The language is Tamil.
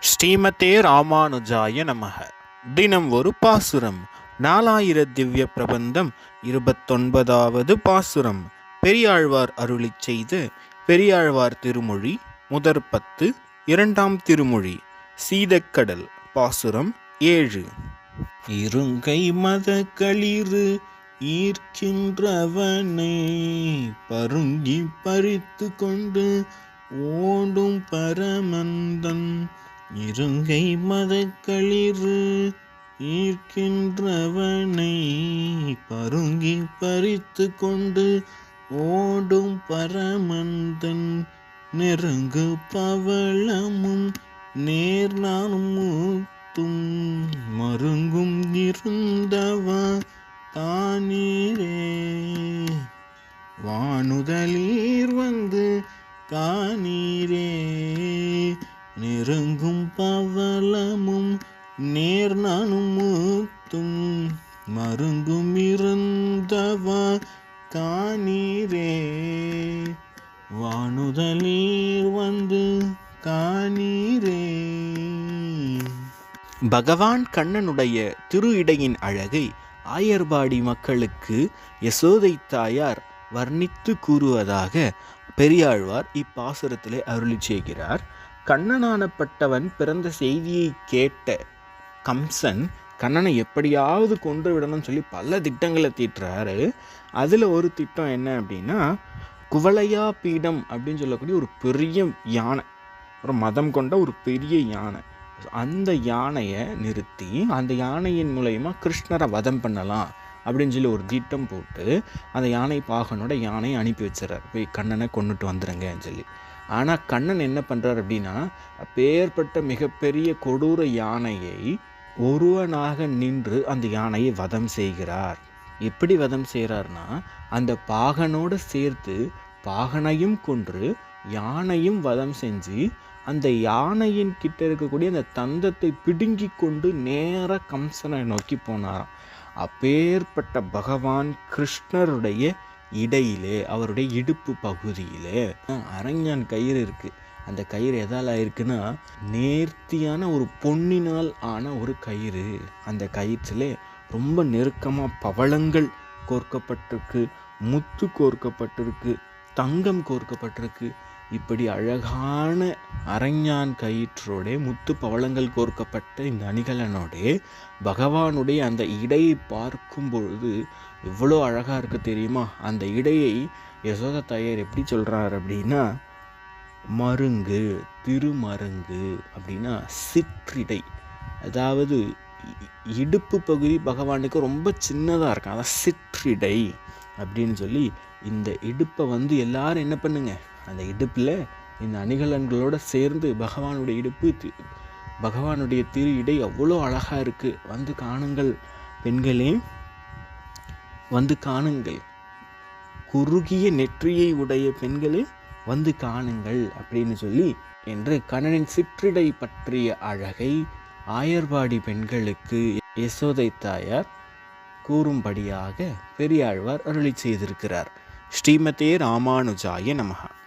ஸ்ரீமதே ராமானுஜாய நமக. தினம் ஒரு பாசுரம். நாலாயிர திவ்ய பிரபந்தம். இருபத்தொன்பதாவது பாசுரம். பெரியாழ்வார் அருளிச் செய்த பெரியாழ்வார் திருமொழி முதற் பத்து இரண்டாம் திருமொழி சீதக்கடல் பாசுரம் ஏழு. இருங்கை மத களிறு ஈர்க்கின்றவனை பருங்கி பறித்து கொண்டு ஓடும் பரமந்தன் இருங்கை மதக்களிறு ஈர்க்கின்றவனை பருங்கி பறித்து கொண்டு ஓடும் பரமந்தன் நெருங்கு பவளமும் நேர் நானும் மூத்தும் மருங்கும் இருந்தவா தானீரே. வானுதலீர் வந்து காணீரே. நெருங்கும் பவளமும் நேர் நானும் மூத்தும் மருங்கும் இருந்தவா காணீரே. வானுதலீர் வந்து காணீரே. பகவான் கண்ணனுடைய திரு இடையின் அழகை ஆயர்பாடி மக்களுக்கு யசோதை தாயார் வர்ணித்து கூறுவதாக பெரியாழ்வார் இப்பாசுரத்திலே அருளி செய்கிறார். கண்ணனானப்பட்டவன் பிறந்த செய்தியை கேட்ட கம்சன் கண்ணனை எப்படியாவது கொன்று விடணும்னு சொல்லி பல திட்டங்களை தீட்டுறாரு. அதில் ஒரு திட்டம் என்ன அப்படின்னா குவளையா பீடம் அப்படின்னு சொல்லக்கூடிய ஒரு பெரிய யானை ஒரு மதம் கொண்ட ஒரு பெரிய யானை. அந்த யானையை நிறுத்தி அந்த யானையின் மூலயமா கிருஷ்ணரை வதம் பண்ணலாம். அப்படின்னு சொல்லி ஒரு திட்டம் போட்டு அந்த யானை பாகனோட யானையை அனுப்பி வச்சிடறாரு. போய் கண்ணனை கொண்டுட்டு வந்துடுங்கன்னு சொல்லி. ஆனால் கண்ணன் என்ன பண்ணுறார் அப்படின்னா பேர்பட்ட மிகப்பெரிய கொடூர யானையை ஒருவனாக நின்று அந்த யானையை வதம் செய்கிறார். எப்படி வதம் செய்கிறார்னா அந்த பாகனோடு சேர்த்து பாகனையும் கொன்று யானையும் வதம் செஞ்சு அந்த யானையின் கிட்ட இருக்கக்கூடிய அந்த தந்தத்தை பிடுங்கி கொண்டு நேர கம்சனை நோக்கி போனாராம். அப்பேற்பட்ட பகவான் கிருஷ்ணருடைய இடையிலே அவருடைய இடுப்பு பகுதியிலே அரஞ்சான் கயிறு இருக்குது அந்த கயிறு எதால் ஆயிருக்குன்னா நேர்த்தியான ஒரு பொன்னினால் ஆன ஒரு கயிறு. அந்த கயிற்றிலே ரொம்ப நெருக்கமாக பவளங்கள் கோர்க்கப்பட்டிருக்கு முத்து கோர்க்கப்பட்டிருக்கு தங்கம் கோர்க்கப்பட்டிருக்கு. இப்படி அழகான அரஞ்ஞான் கயிற்றோட முத்து பவளங்கள் கோர்க்கப்பட்ட இந்த அணிகலனோட பகவானுடைய அந்த இடையை பார்க்கும் பொழுது எவ்வளோ அழகாக இருக்கு தெரியுமா? அந்த இடையை யசோத தாயார் எப்படி சொல்கிறார் அப்படின்னா மருங்கு திருமருங்கு அப்படின்னா சிற்றிடை. அதாவது இடுப்பு பகுதி பகவானுக்கு ரொம்ப சின்னதாக இருக்கும். அதான் சிற்றிடை அப்படின்னு சொல்லி இந்த இடுப்பை வந்து எல்லாரும் என்ன பண்ணுங்க? அந்த இடுப்பில் இந்த அணிகலன்களோடு சேர்ந்து பகவானுடைய இடுப்பு பகவானுடைய திரு இடை அவ்வளோ அழகாக இருக்குது வந்து காணுங்கள் பெண்களே. வந்து காணுங்கள். குறுகிய நெற்றியை உடைய பெண்களே வந்து காணுங்கள் அப்படின்னு சொல்லி என்று கண்ணனின் சிற்றிடை பற்றிய அழகை ஆயர்வாடி பெண்களுக்கு யசோதை தாயார் கூறும்படியாக பெரியாழ்வார் அருளி செய்திருக்கிறார். ஸ்ரீமதே ராமானுஜாய நமகா